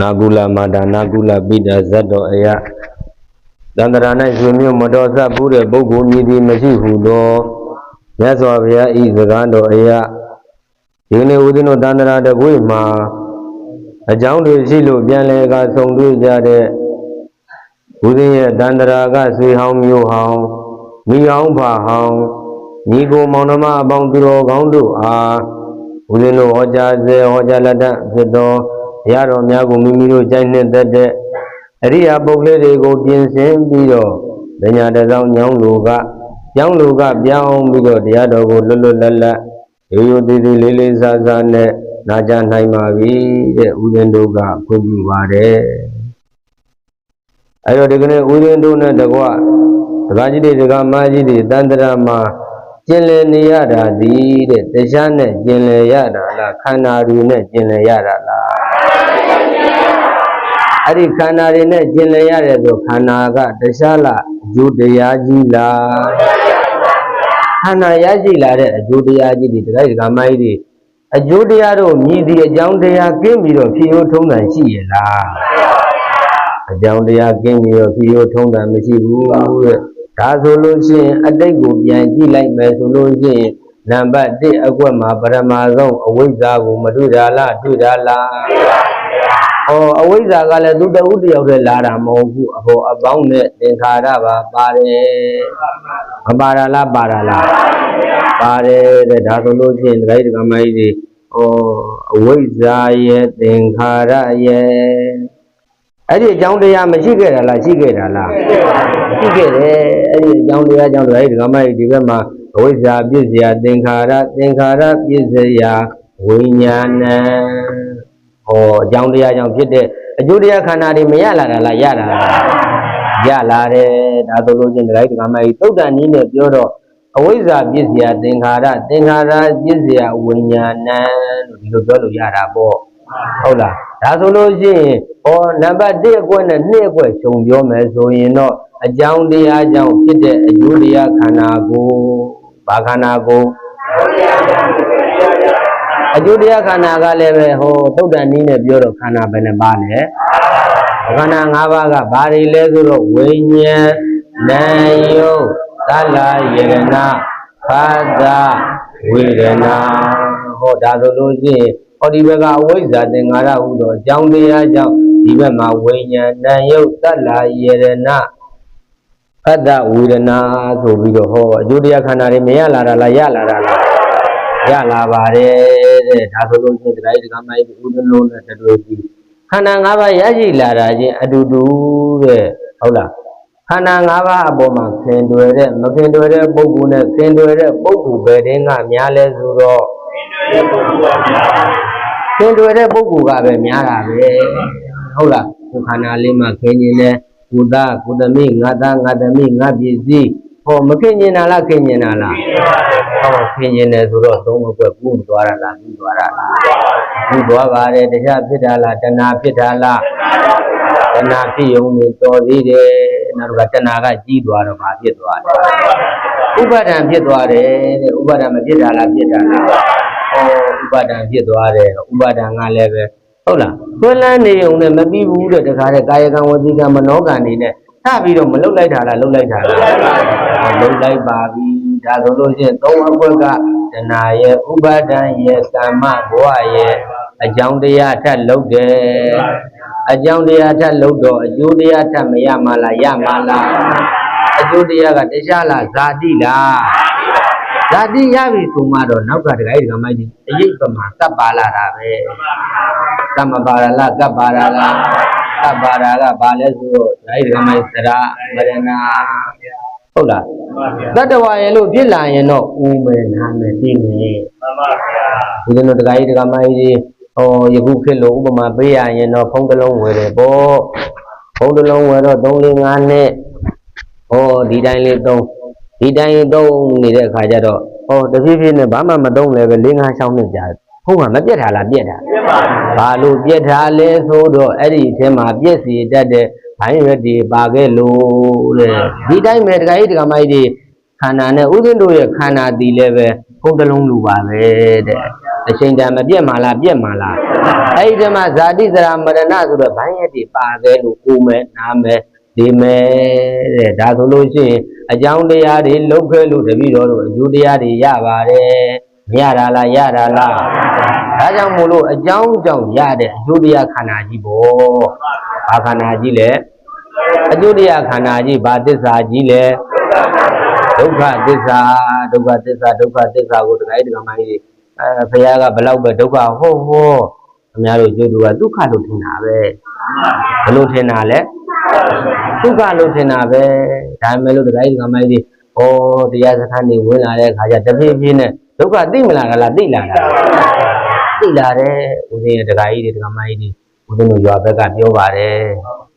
နာကုလမာတာနာကုလပိတာဇတ်တော်အယသန္တရာ၌ရှင်မြို့မတော်ဆက်ဘူးတဲ့ပုဂ္ဂိုလ်မြည်သည်မရှိဟုသောမြတ်စွာဘုရားဤစကားတော်အယဒီနေ့ဦးဇင်းတို့သန္တရာတကွေမှာအကြောင်းတွေရှိလို့ပြန်လဲကဆုံတွေ့ကြတဲ့ဦးဇင်းရဲ့သန္တရာကဆွေဟောင်းမျိုးဟောင်းမိဟောင်းဖာဟောင်းညီကိုမောင်နှမအပေါင်းသူတော်ကောင်းတို့အားဦးဇင်းတို့ဟောကြားစေဟောကြားလက်တဖြစ်သော ရတော်များကိုမိမိတို့ကြိုက်နှစ်သက်တဲ့အရိယာပုဂ္ဂိုလ်တွေကိုပြင်ဆင်ပြီးတော့ဉာဏ်တစောင်းညောင်းလူကကျောင်းလူကပြောင်းပြီးတော့တရားတော်ကိုလွတ်လွတ်လပ်လပ်ရိုးရိုးသေးသေးလေးလေးစားစားနဲ့နာကြားနိုင်ပါပြီတဲ့ဦးဇင်းတို့ကခွင့်ပြုပါတယ်အဲတော့ဒီကနေ့ဦးဇင်းတို့နဲ့တကွဒကာကြီးတွေဒကာမကြီးတွေတန်တရာမှာကျင်လည်နေရတာဒီတဲ့တရားနဲ့ကျင်လည်ရတာလားခန္ဓာတွေနဲ့ကျင်လည်ရတာလား အဲ့ဒီခန္ဓာတွေနဲ့ကျင်လည်ရတယ်ဆိုခန္ဓာကတရားလားအကျိုးတရားကြီးလားခန္ဓာရရှိလာတဲ့အကျိုးတရားကြီးတွေတရားဒကာမကြီးတွေအကျိုးတရားတို့မြည်သည့်အကြောင်းတရားကင်းပြီးတော့ဖြေရိုးထုံးတယ်ရှိရလားအကြောင်းတရားကင်းပြီးတော့ဖြေရိုးထုံးတယ်မရှိဘူးတဲ့ဒါဆိုလို့ရှိရင်အတိတ်ကိုပြန်ကြည့်လိုက်မယ်ဆိုလို့ရှိရင် နံပါတ်1အကွက်မှာပရမဆုံးအဝိဇ္ဇာကိုမတွေ့တာလားတွေ့တာလားဟောအဝိဇ္ဇာကလည်းသူတဦးတယောက်တည်းလာတာမဟုတ်ဘူးအဟောအပေါင်းနဲ့သင်္ခါရပါပါတယ်မပါရလားပါရလားပါတယ်တဲ့ဒါဆိုလို့ချင်းဒကာကြီးဒကာမကြီးတွေဟောအဝိဇ္ဇာရဲ့သင်္ခါရရဲ့အဲ့ဒီအကြောင်းတရားမရှိခဲ့တာလားရှိခဲ့တာလားရှိခဲ့တယ်အဲ့ဒီအကြောင်းတရားကြောင့်ဒကာကြီးဒကာမကြီးဒီဘက်မှာအ ဝိဇ္ဇာပြည့်စရာသင်္ခါရသင်္ခါရပြည့်စရာဝိညာဏံဟောအကြောင်းတရားကြောင့်ဖြစ်တဲ့အကျိုးတရားခန္ဓာတွေမရလာတာလားရလာတာလားရလာတယ်ဒါဆိုလို့ချင်းဒကာကြီးဒကာမကြီးသုတ်တန်နည်းနဲ့ပြောတော့အဝိဇ္ဇာပစ္စယသင်္ခါရသင်္ခါရပစ္စယဝိညာဏံလို့ဒီလိုပြောလို့ရတာပေါ့ဟုတ်လားဒါဆိုလို့ရှိရင်ဟောနံပါတ်1အကွက်နဲ့2အကွက်ခြုံပြောမယ်ဆိုရင်တော့အကြောင်းတရားကြောင့်ဖြစ်တဲ့အကျိုးတရားခန္ဓာကို ဘာခန္ဓာကိုအကျိုးတရားခန္ဓာကလည်းပဲဟိုသုတ်တန်နည်းနဲ့ပြောတော့ခန္ဓာပဲနဲ့ပါလဲခန္ဓာ၅ပါးကဘာတွေလဲဆိုတော့ဝိညာဉ်နာယုတ်သလယရဏဖာသဝေဒနာဟောဒါဆိုလို့ရှိရင်ဟောဒီဘက်ကအဝိဇ္ဇာသင်္ခါရဟုသောအကြောင်းတရားကြောင့်ဒီဘက်မှာဝိညာဉ်နာယုတ်သလယရဏ ဖတ်တဝေဒနာဆိုပြီးတော့ဟောအကျိုးတရားခန္ဓာတွေမရလာတာလားရလာတာလားရလာပါတယ်တဲ့ဒါဆိုလို့ချင်းတရားကြီးဒကာမကြီးဦးဇလုံးနဲ့တတွေ့ပြီးခန္ဓာ၅ပါးရရှိလာတာချင်းအတူတူတဲ့ဟုတ်လားခန္ဓာ၅ပါးအပေါ်မှာခင်တွယ်တဲ့မခင်တွယ်တဲ့ပုဂ္ဂိုလ်နဲ့ခင်တွယ်တဲ့ပုဂ္ဂိုလ်ပဲတင်းကများလဲဆိုတော့ခင်တွယ်တဲ့ပုဂ္ဂိုလ်ကပဲများတာပဲဟုတ်လားဒီခန္ဓာလေးမှာခင်ခြင်းနဲ့ ကုသကုသမိငါသားငါသမီးငါပစ္စည်းဟောမခင်ခြင်းလားခင်ခြင်းလားဟောခင်းရင်လည်းဆိုတော့သုံးဘက်ပူးသွားတာလားပြီးသွားတာလားပြီးသွားပါတယ်တရားဖြစ်တာလားတဏှာဖြစ်တာလားတဏှာဖြစ်ုံနဲ့တော်သေးတယ်နောက်တစ်ခါတဏှာကကြီးသွားတော့ဘာဖြစ်သွားလဲဥပါဒံဖြစ်သွားတယ်တဲ့ဥပါဒံမဖြစ်တာလားဖြစ်တာလားဟောဥပါဒံဖြစ်သွားတယ်ဥပါဒံကလည်းပဲဟုတ်လား သွလန်းနေုံနဲ့မပြီးဘူးတဲ့တခါတဲ့ကာယကံဝစီကံမနောကံနေနဲ့ထပြီးတော့မလုတ်လိုက်တာလားလုတ်လိုက်တာလားလုတ်လိုက်ပါပြီဒါဆိုလို့ရှိရင်သုံးအခွက်ကတဏှာရဲ့ဥပါဒံရဲ့ကမ္မဘဝရဲ့အကြောင်းတရားထပ်လုပ်တယ်အကြောင်းတရားထပ်လုပ်တော့အကျိုးတရားထပ်မရမလားရမလားအကျိုးတရားကတရားလားဇာတိလားဇာတိရပြီဆိုမှတော့နောက်ကတခါကြီးဒကာမကြီးအရေးပမာကပ်ပါလာတာပဲ ကမ္မပါရလားကပ်ပါရလားကပ်ပါရာကဘာလဲဆိုတော့ဒကာကြီးဒကာမကြီးသရမရဏဟုတ်လားတတ္တဝါရဲ့လို့ဖြစ်လာရင်တော့ဦးမယ်နားမယ်သိမယ်မှန်ပါဗျာဒီလိုတခါကြီးတခါမကြီးဟောယခုခေတ်လို့ဥပမာပေးရရင်တော့ဖုံးတစ်လုံးဝယ်တယ်ပေါ့ဖုံးတစ်လုံးဝယ်တော့3 4 5နှစ်ဟောဒီတိုင်းလေးသုံးဒီတိုင်းသုံးနေတဲ့အခါကျတော့ဟောတဖြည်းဖြည်းနဲ့ဘာမှမသုံးလဲပဲ4 5 6နှစ်ကြာ ဖုံးကမပြတ်တာလားပြတ်တာပြပါဘာလို့ပြတ်တာလဲဆိုတော့အဲ့ဒီအထဲမှာပြည့်စီတတ်တဲ့ဘိုင်းရွက်တွေပါခဲ့လို့တဲ့ဒီတိုင်းပဲတခါကြီးတခါမကြီးတွေခန္ဓာနဲ့ဥစဉ်တို့ရဲ့ခန္ဓာတည်လည်းပဲဖုံးတစ်လုံးလူပါပဲတဲ့တအချိန်တန်မပြတ်မှလားပြတ်မှလားအဲ့ဒီမှာဇာတိဇရာမရဏဆိုတော့ဘိုင်းရက်တွေပါခဲ့လို့ကိုမယ်နားမယ်ဒီမယ်တဲ့ဒါဆိုလို့ရှိရင်အကြောင်းတရားတွေလုတ်ခဲလို့တပည့်တော်တို့အကျိုးတရားတွေရပါတယ်မရတာလားရတာလား ဒါကြောင့်မို့လို့အကြောင်းကြောင့်ရတဲ့အကျိုးတရားခန္ဓာကြီးပေါ့ဘာခန္ဓာကြီးလဲအကျိုးတရားခန္ဓာကြီးဘာသစ္စာကြီးလဲဒုက္ခသစ္စာဒုက္ခသစ္စာဒုက္ခသစ္စာကိုတရားဓမ္မကြီးအဲဘုရားကဘလောက်ပဲဒုက္ခဟောဟောအများတို့ကျိုးသူကဒုက္ခလို့ထင်တာပဲဘယ်လိုထင်တာလဲဒုက္ခလို့ထင်တာပဲဒါပေမဲ့လို့တရားဓမ္မကြီးဟောတရားစခန်းနေဝင်လာတဲ့အခါကျတဖြည်းဖြည်းနဲ့ဒုက္ခသိမလားလားသိလာတာ သိလာတယ်ဦးဇင်းရဲ့တရားကြီးတွေတရားမကြီးတွေဦးဇင်းတို့ရွာဘက်ကပြောပါတယ်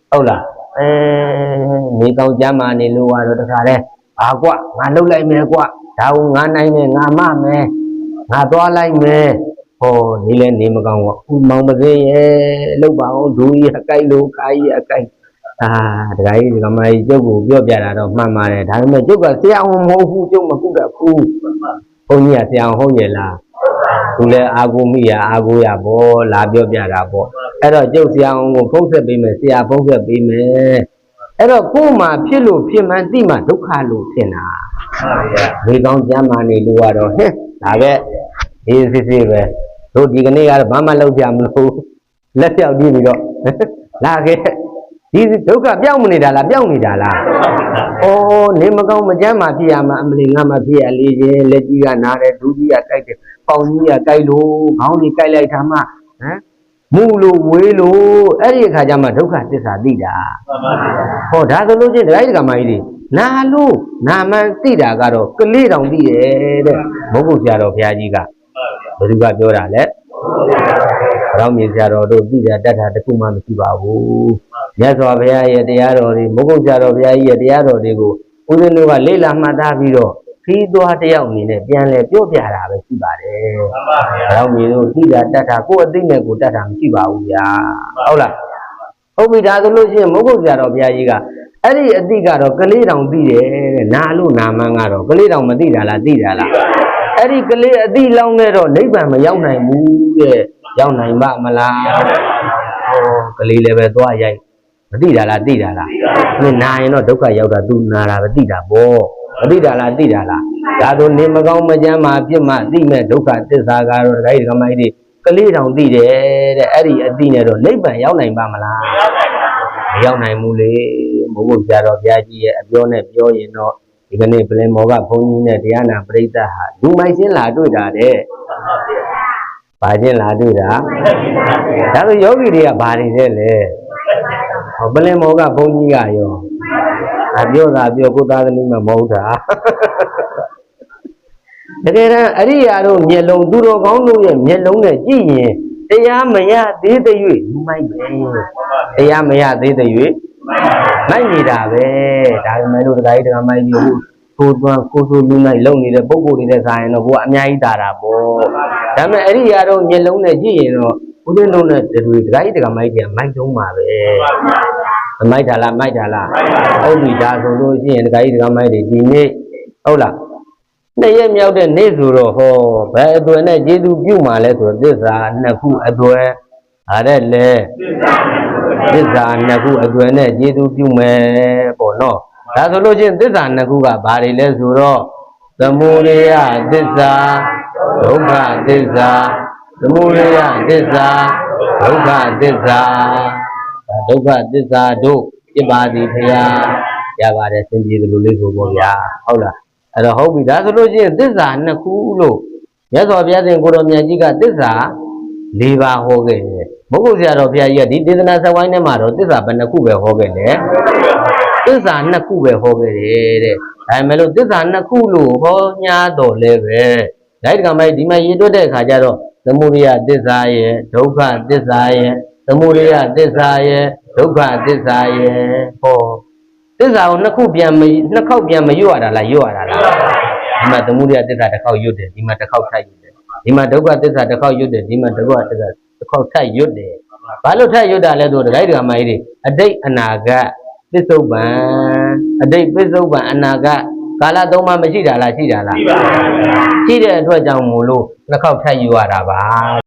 ဟုတ်လားအဲနေကောင်းကြမ်းမာနေလို့ကတော့တခါလဲအာကွငါလှုပ်လိုက်မယ်ကွဒါကိုငါနိုင်မယ်ငါမမယ်ငါသွားလိုက်မယ်ဟောနေလဲနေမကောင်းဘူးဦးမောင်မသိရဲ့လှုပ်ပါအောင်ဒူကြီးအကြိုက်လို့ခိုင်းအကြိုက်အာတရားကြီးတရားမကြီးကျုပ်ကိုပြောပြတာတော့မှန်ပါတယ်ဒါပေမဲ့ကျုပ်ကဆရာအောင်မဟုတ်ဘူးကျုပ်မကုတတ်ဘူးဘုန်းကြီးကဆရာဟုတ်ရဲ့လား သူလည်းအာကိုမိရအာကိုရပေါ့လာပြောပြတာပေါ့အဲ့တော့ကျုပ်ဆရာအောင်ကိုဖုံးဆက်ပေးမယ်ဆရာဖုံးဆက်ပေးမယ်အဲ့တော့ကိုယ်မှာဖြစ်လို့ဖြစ်မှန်းသိမှဒုက္ခလို့ထင်တာဒီကောင်းကြမ်းမာနေလို့ကတော့ဟဲ့ဒါပဲဒီစစ်စစ်ပဲတို့ဒီကနေ့ကတော့ဘာမှလုပ်ကြမလို့လက်ပြောက်ကြည့်ပြီးတော့လာခဲ့ဒီဒုက္ခပြောင်းမနေတာလားပြောင်းနေတာလား။အော်နေမကောင်းမကြမ်းမှဖြစ်ရမှာအမလီငါမှဖြစ်ရလေချင်းလက်ကြီးကနားတယ်ဒူးကြီးကကြိုက်တယ် ပေါင်ကြီးကကြိုက်လို့ခေါင်းကြီးကြိုက်လိုက်တာမှဟမ်မူလို့ဝေးလို့အဲ့ဒီအခါကျမှဒုက္ခသစ္စာသိတာ။ဟောဒါဆိုလို့ချင်းဒကာကြီးဒကာမကြီးတွေနာလို့နာမှန်သိတာကတော့ကလေးတောင်သိတယ်တဲ့မဟုတ်ဘူးဆရာတော်ဘုရားကြီးကဘယ်သူကပြောတာလဲ။ဘောင်းမြေဆရာတော်တို့သိတာတတ်တာတစ်ခုမှမရှိပါဘူး။မြတ်စွာဘုရားရဲ့တရားတော်တွေမုဂုတ်ကြတော်ဘုရားကြီးရဲ့တရားတော်တွေကိုဦးဇင်းတို့ကလေ့လာမှတ်သားပြီးတော့ ခီးသွားတစ်ယောက်အနေနဲ့ပြန်လဲပြောပြတာပဲရှိပါတယ်မှန်ပါဗျာ။ဘောင်းမြေတို့သိတာတတ်တာကိုယ်အသိနဲ့ကိုယ်တတ်တာမရှိပါဘူးဗျာ။ဟုတ်လား။ဟုတ်ပြီဒါဆိုလို့ရှိရင်မုဂုတ်ကြတော်ဘုရားကြီးကအဲ့ဒီအသိကတော့ကလေးတောင်သိတယ်တဲ့။နာလို့နာမန်းကတော့ကလေးတောင်မသိတာလားသိတာလား။အဲ့ဒီကလေးအသိလောင်းခဲ့တော့နိဗ္ဗာန်မရောက်နိုင်ဘူးတဲ့။ရောက်နိုင်ပါမလား။ဟောကလေးလည်းပဲသွားရိုက်မသိတာလားသိတာလားမင်းနာရင်တော့ဒုက္ခရောက်တာ तू နာတာပဲသိတာပေါ့ မသိတာလားသိတာလားဒါဆိုနေမကောင်းမကြမ်းမှပြစ်မှသိမဲ့ဒုက္ခသစ္စာကတော့ဒကာကြီးဒကာမကြီးတွေကလေးတောင်သိတယ်တဲ့အဲ့ဒီအသိနဲ့တော့နိဗ္ဗာန်ရောက်နိုင်ပါမလားမရောက်နိုင်ဘူးလေဘုရားဆရာတော်ဘုရားကြီးရဲ့အပြောနဲ့ပြောရင်တော့ဒီကနေ့ပလင်မော်ကဘုန်းကြီးနဲ့တရားနာပရိသတ်ဟာလူမိုက်ချင်းလာတွေ့တာတဲ့ဘာချင်းလာတွေ့တာဒါဆိုယောဂီတွေကဘာတွေလဲလဲဟောပလင်မောကဘုန်းကြီးကရော အပြောတာပြောကိုသားသမီးမှမဟုတ်တာတကယ်တမ်းအရိယာတို့မျက်လုံးသူတော်ကောင်းတို့ရဲ့မျက်လုံးနဲ့ကြည့်ရင်တရားမရသေးတဲ့၍လူမိုက်ပဲတရားမရသေးတဲ့၍မိုက်နေတာပဲဒါပေမဲ့လို့တရားကြီးတရားမိုက်ကြီးဟိုကိုယ်ကကိုယ်ဆိုလူမိုက်လုံနေတဲ့ပုံကိုယ်တွေဆိုင်ရင်တော့ကိုကအများကြီးတာတာပေါ့ဒါပေမဲ့အရိယာတို့မျက်လုံးနဲ့ကြည့်ရင်တော့ဘုရားလုံးနဲ့တွေတရားကြီးတရားမိုက်ကြီးကမိုက်တုံးပါပဲ မမိုက်တာလားမိုက်တာလားဟုတ်ပြီဒါဆိုလို့ရှိရင်ဒကာကြီးဒကာမိုက်တွေဒီနေ့ဟုတ်လားနှစ်ရက်မြောက်တဲ့နေ့ဆိုတော့ဟောဘယ်အသွယ်နဲ့ကျေးဇူးပြုမှလဲဆိုတော့သစ္စာနှစ်ခုအသွယ်အားတဲ့လေသစ္စာနှစ်ခုအသွယ်နဲ့ကျေးဇူးပြုမယ်ပေါ့နော်ဒါဆိုလို့ရှိရင်သစ္စာနှစ်ခုကဘာတွေလဲဆိုတော့သမုဒယသစ္စာဒုက္ခသစ္စာသမုဒယသစ္စာဒုက္ခသစ္စာ ဒါဒုက္ခသစ္စာတို့ပြပါသည်ဖရာရပါတယ်သင်ကြည်သလိုလေးဆိုပေါ့ဗျာဟုတ်လားအဲ့တော့ဟုတ်ပြီဒါဆိုလို့ရှိရင်သစ္စာနှစ်ခုလို့မြတ်စွာဘုရားရှင်ကိုတော်မြတ်ကြီးကသစ္စာ၄ပါးဟောခဲ့တယ်ဘုဂုတ်ဆရာတော်ဘုရားကြီးကဒီဒေသနာဆက်ဝိုင်းထဲမှာတော့သစ္စာဘယ်နှစ်ခုပဲဟောခဲ့တယ်သစ္စာနှစ်ခုပဲဟောခဲ့တယ်တဲ့ဒါပေမဲ့လို့သစ္စာနှစ်ခုလို့ဟောညာတော်လဲပဲဒါဒီကမိုက်ဒီမှာရေးတွက်တဲ့အခါကျတော့သမုဒိယသစ္စာရဲ့ဒုက္ခသစ္စာရဲ့ သမုဒယသစ္စာရဲ့ဒုက္ခသစ္စာရဲ့ဟောသစ္စာကိုနှစ်ခုပြန်မနှစ်ခေါက်ပြန်မရွတ်ရတာလားရွတ်ရတာလားဒီမှာသမုဒယသစ္စာတစ်ခေါက်ရွတ်တယ်ဒီမှာတစ်ခေါက်ထပ်ရွတ်တယ်ဒီမှာဒုက္ခသစ္စာတစ်ခေါက်ရွတ်တယ်ဒီမှာဒုက္ခသစ္စာတစ်ခေါက်ထပ်ရွတ်တယ်ဘာလို့ထပ်ရွတ်တာလဲဆိုတော့ဒကာဒကာမကြီးတွေအတိတ်အနာဂတ်ပစ္စုပန်အတိတ်ပစ္စုပန်အနာဂတ်ကာလသုံးပါမရှိတာလားရှိတာလားရှိပါပါဗျာရှိတဲ့အတွက်ကြောင့်မို့လို့နှစ်ခေါက်ထပ်ယူရတာပါ